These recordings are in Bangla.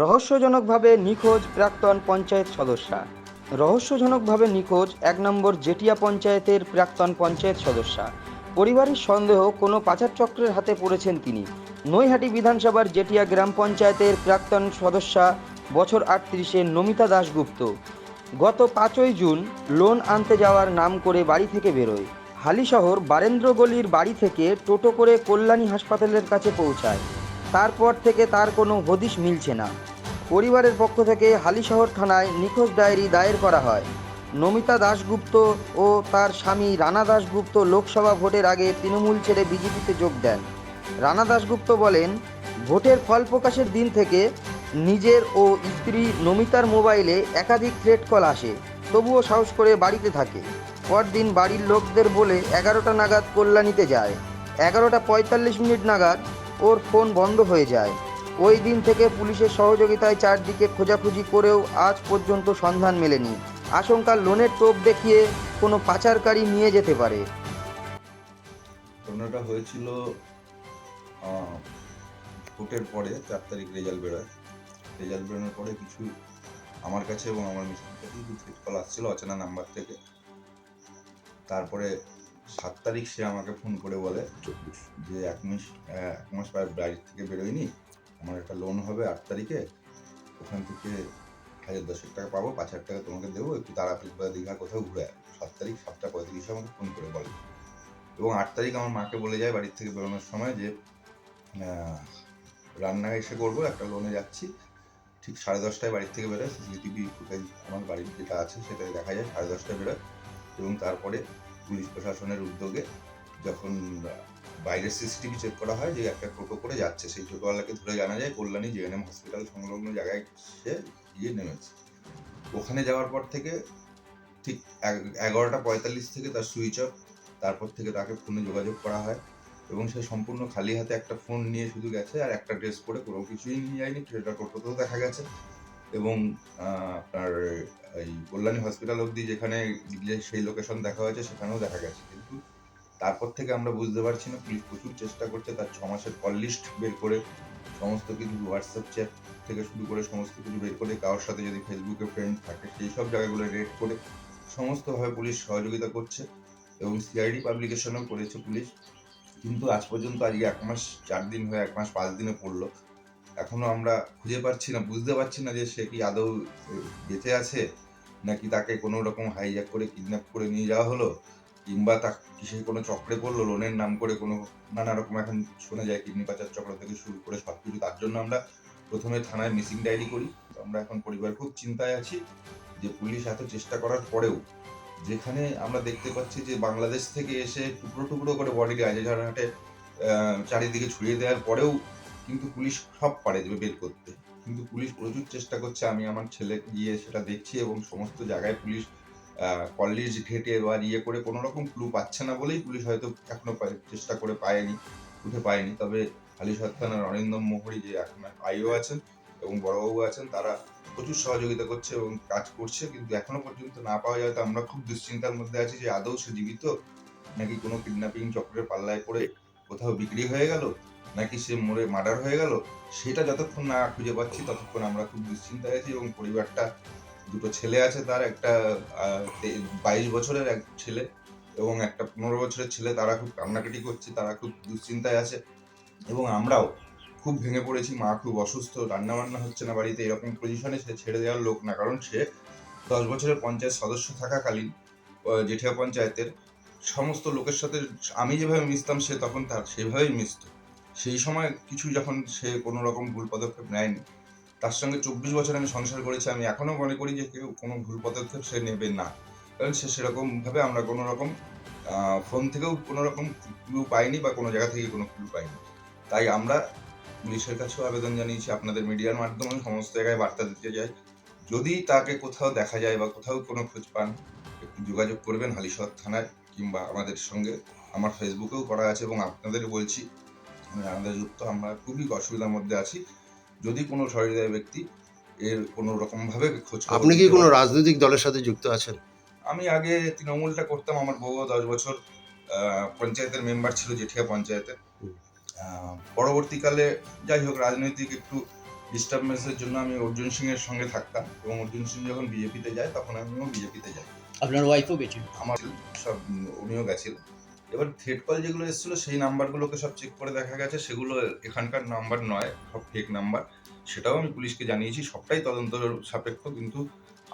রহস্যজনকভাবে নিখোঁজ প্রাক্তন পঞ্চায়েত সদস্যা। রহস্যজনকভাবে নিখোঁজ এক নম্বর জেটিয়া পঞ্চায়েতের প্রাক্তন পঞ্চায়েত সদস্যা। পরিবারের সন্দেহ কোনো পাচার চক্রের হাতে পড়েছেন তিনি। নৈহাটি বিধানসভার জেটিয়া গ্রাম পঞ্চায়েতের প্রাক্তন সদস্যা বছর আটত্রিশে নমিতা দাশগুপ্ত। গত পাঁচই জুন লোন আনতে যাওয়ার নাম করে বাড়ি থেকে বেরোয়। হালিশহর বারেন্দ্র গলির বাড়ি থেকে টোটো করে কল্যাণী হাসপাতালের কাছে পৌঁছায়। তারপর থেকে তার কোনো হদিশ মিলছে না। পরিবারের পক্ষ থেকে হালিশহর থানায় নিখোঁজ ডায়েরি দায়ের করা হয়। নমিতা দাশগুপ্ত ও তার স্বামী রানা দাশগুপ্ত লোকসভা ভোটের আগে তৃণমূল ছেড়ে বিজেপিতে যোগ দেন। রানা দাশগুপ্ত বলেন, ভোটের ফল প্রকাশের দিন থেকে নিজের ও স্ত্রী নমিতার মোবাইলে একাধিক থ্রেট কল আসে, তবুও সাহস করে বাড়িতে থাকে। পরদিন বাড়ির লোকদের বলে এগারোটা নাগাদ কল্যাণীতে যায়। এগারোটা পঁয়তাল্লিশ মিনিট নাগাদ ওর ফোন বন্ধ হয়ে যায়। ওই দিন থেকে পুলিশের সহযোগিতায় চারদিকে খোঁজাখুঁজি করেও আজ পর্যন্ত সন্ধান মেলেনি। আশঙ্কা লোনের টোপ দেখিয়ে কোনো পাচারকারী নিয়ে যেতে পারে। ঘটনাটা হয়েছিল ভোটের পরে, চার তারিখ রেজাল্ট বেরোয়। রেজাল্ট বেরোনোর পরে কিছু আমার কাছে এবং আমার মিসের কাছে কিছু কল আসছিল অচেনা নাম্বার থেকে। তারপরে সাত তারিখ সে আমাকে ফোন করে বলে যে এক মাস এক মাস প্রায় বাড়ি থেকে বেরোয়নি। আমার একটা লোন হবে আট তারিখে। ওখান থেকে হাজার দশেক টাকা পাবো পাঁচ হাজার টাকা তোমাকে দেবো। একটু তাড়াতাড়ি বা দীঘা কোথাও ঘুরে সাত তারিখ সাতটা পঁয়ত্রিশে আমাকে ফোন করে বলে। এবং আট তারিখ আমার মাকে বলে যায় বাড়ির থেকে বেরোনোর সময় যে রান্না এসে করব একটা লোনে যাচ্ছি। ঠিক সাড়ে দশটায় বাড়ির থেকে বেরোয়। সিসিটিভি ফুটেজ আমার বাড়ির যেটা আছে সেটাই দেখা যায়। সাড়ে দশটায় বেরোয় এবং তারপরে পুলিশ প্রশাসনের উদ্যোগে যখন বাইরের সিসিটিভি চেক করা হয় যে একটা টোটো করে যাচ্ছে, সেই টোটোওয়ালাকে ধরে জানা যায় কল্যাণী জেএনএম হসপিটাল সংলগ্ন জায়গায় সে গিয়ে নেমেছে। ওখানে যাওয়ার পর থেকে ঠিক এগারোটা পঁয়তাল্লিশ থেকে তার সুইচ অফ তারপর থেকে তাকে ফোনে যোগাযোগ করা হয় এবং সে সম্পূর্ণ খালি হাতে একটা ফোন নিয়ে শুধু গেছে আর একটা ড্রেস পরে কোনো কিছুই নিয়ে যায়নি, সেটা টোটোতেও দেখা গেছে। এবং আপনার এই কল্যাণী হসপিটাল অবধি যেখানে গিয়ে সেই লোকেশন দেখা হয়েছে, সেখানেও দেখা গেছে। কিন্তু তারপর থেকে আমরা বুঝতে পারছি না, পুলিশ প্রচুর চেষ্টা করছে, তার ছ মাসের কল লিস্ট বের করে সমস্ত কিছু হোয়াটসঅ্যাপ চ্যাট থেকে শুরু করে সমস্ত কিছু বের করে কারোর সাথে যদি ফেসবুকে ফ্রেন্ড থাকে, সেই সব জায়গাগুলো রেড করে সমস্তভাবে পুলিশ সহযোগিতা করছে এবং সিআইডি পাবলিকেশনও করেছে পুলিশ। কিন্তু আজ পর্যন্ত আজকে এক মাস, চার দিন হয়ে, এক মাস পাঁচ দিনে পড়ল। এখনও আমরা খুঁজে পাচ্ছি না, বুঝতে পারছি না যে সে কি আদৌ বেঁচে আছে, নাকি তাকে কোনো রকম হাইজ্যাক করে কিডন্যাপ করে নিয়ে যাওয়া হলো, কিংবা তা কিসের কোনো চক্রে পড়ল লোনের নাম করে কোনো নানা রকম এখন শোনা যায় কিডনি পাচার চক্র থেকে শুরু করে সব কিছু তার জন্য আমরা প্রথমে থানায় মিসিং ডায়েরি করি আমরা এখন পরিবার খুব চিন্তায় আছি যে পুলিশ এত চেষ্টা করার পরেও, যেখানে আমরা দেখতে পাচ্ছি যে বাংলাদেশ থেকে এসে টুকরো টুকরো করে বডি রাজারহাটে চারিদিকে ছড়িয়ে দেওয়ার পরেও কিন্তু পুলিশ সব পারে যে বের করতে। কিন্তু পুলিশ প্রচুর চেষ্টা করছে, আমি আমার ছেলে গিয়ে সেটা দেখছি এবং সমস্ত জায়গায় পুলিশ কলেজ ঘেটে বা ইয়ে করে কোনো রকম ক্লু পাচ্ছে না বলেই পুলিশ হয়তো এখনও চেষ্টা করে পায়নি, উঠে পায়নি। তবে হালিশহর থানার অরিন্দম মোহরি যে এখন আইও আছেন এবং বড়বাবু আছেন, তারা প্রচুর সহযোগিতা করছে এবং কাজ করছে। কিন্তু এখনও পর্যন্ত না পাওয়া যায় তো আমরা খুব দুশ্চিন্তার মধ্যে আছি যে আদৌ সে জীবিত নাকি কোনো কিডন্যাপিং চক্রের পাল্লায় পড়ে কোথাও বিক্রি হয়ে গেল। নাকি সে মরে মার্ডার হয়ে গেল? সেটা যতক্ষণ না খুঁজে পাচ্ছি, ততক্ষণ আমরা খুব দুশ্চিন্তায় আছি এবং পরিবারটা, দুটো ছেলে আছে তার, একটা বাইশ বছরের এক ছেলে এবং একটা পনেরো বছরের ছেলে, তারা খুব কান্নাকাটি করছে, তারা খুব দুশ্চিন্তায় আছে এবং আমরাও খুব ভেঙে পড়েছি, মা খুব অসুস্থ রান্না বান্না হচ্ছে না বাড়িতে, এরকম পজিশনে সে ছেড়ে দেওয়ার লোক না, কারণ সে দশ বছরের পঞ্চায়েত সদস্য থাকাকালীন জেঠিয়া পঞ্চায়েতের সমস্ত লোকের সাথে আমি যেভাবে মিশতাম, সে তখন তার, সেভাবেই মিশত। সেই সময় কিছু যখন সে কোনো রকম ভুল পদক্ষেপ নেয়নি, তার সঙ্গে চব্বিশ বছর আমি সংসার করেছি, আমি এখনও মনে করি যে কেউ কোনো ভুল পদক্ষেপ সে নেবে না। কারণ সে সেরকম ভাবে আমরা কোনো রকম ফোন থেকেও কোনো রকম ক্লু পাইনি বা কোনো জায়গা থেকে কোনো ক্লু পাইনি। তাই আমরা পুলিশের কাছেও আবেদন জানিয়েছি, আপনাদের মিডিয়ার মাধ্যমে সমস্ত জায়গায় বার্তা দিতে যাই যদি তাকে কোথাও দেখা যায় বা কোথাও কোনো খোঁজ পান, একটু যোগাযোগ করবেন হালিশহর থানায় কিংবা আমাদের সঙ্গে। আমার ফেসবুকেও করা আছে এবং আপনাদের বলছি মানে আমাদের যুক্ত আমরা খুবই অসুবিধার মধ্যে আছি। যদি কোনো সহৃদয় ব্যক্তি এর কোনো রকম ভাবে খোঁজ আপনি কি কোনো রাজনৈতিক দলের সাথে যুক্ত আছেন? আমি আগে তৃণমূলটা করতাম আমার বউ দশ বছর পঞ্চায়েতের মেম্বার ছিল জেঠিয়া পঞ্চায়েতের পরবর্তীকালে যাই হোক রাজনৈতিক একটু ডিস্টারবেন্সের জন্য আমি অর্জুন সিং এর সঙ্গে থাকতাম এবং অর্জুন সিং যখন বিজেপিতে যায় তখন আমিও বিজেপিতে যাই। আপনার ওয়াইফও গেছেন আমার সব উনিও গেছিল। এবার থ্রেড কল যেগুলো এসেছিল, সেই নাম্বারগুলোকে সব চেক করে দেখা গেছে। সেগুলো এখানকার নাম্বার নয়, সব ফেক নাম্বার। সেটাও আমি পুলিশকে জানিয়েছি, সবটাই তদন্ত সাপেক্ষ। কিন্তু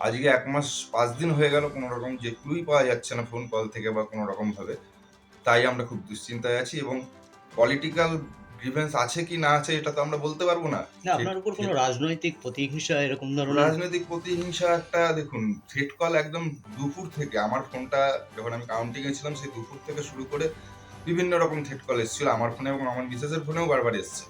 আজকে এক মাস, পাঁচ দিন হয়ে গেল, কোনো রকম যে ক্লুই পাওয়া যাচ্ছে না ফোন কল থেকে বা কোনো রকমভাবে। তাই আমরা খুব দুশ্চিন্তায় আছি এবং পলিটিক্যাল গ্রিভেন্স আছে কি না আছে এটা তো আমরা বলতে পারব না। না আপনার উপর কোনো রাজনৈতিক প্রতিহিংসা এরকম ধরনের? রাজনৈতিক প্রতিহিংসা একটা দেখুন থ্রেট কল একদম দুপুর থেকে আমার ফোনটা যখন আমি কাউন্টিং এ ছিলাম সেই দুপুর থেকে শুরু করে বিভিন্ন রকম থ্রেট কল এসেছিল আমার ফোনে এবং আমার মিসেসের ফোনেও বারবার এসছে।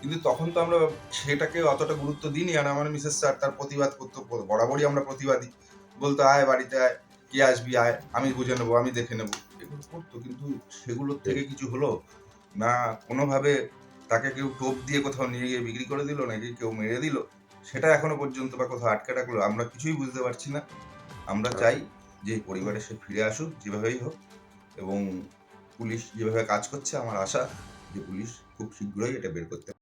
কিন্তু তখন তো আমরা সেটাকে অতটা গুরুত্ব দিইনি আর আমার মিসেস স্যার তার প্রতিবাদ করতো বরাবরই আমরা প্রতিবাদী। বলতো আয় বাড়িতে আয় কে আসবি আয় আমি বুঝে নেব আমি দেখে নেব। এগুলো করতো কিন্তু সেগুলোর থেকে কিছু হলো না কোনোভাবে তাকে কেউ টোপ দিয়ে কোথাও নিয়ে গিয়ে বিক্রি করে দিল নাকি কেউ মেরে দিল সেটা এখনও পর্যন্ত বা কোথাও আটকে রাখল আমরা কিছুই বুঝতে পারছি না। আমরা চাই যে পরিবারে সে ফিরে আসুক যেভাবেই হোক এবং পুলিশ যেভাবে কাজ করছে আমার আশা যে পুলিশ খুব শীঘ্রই এটা বের করতে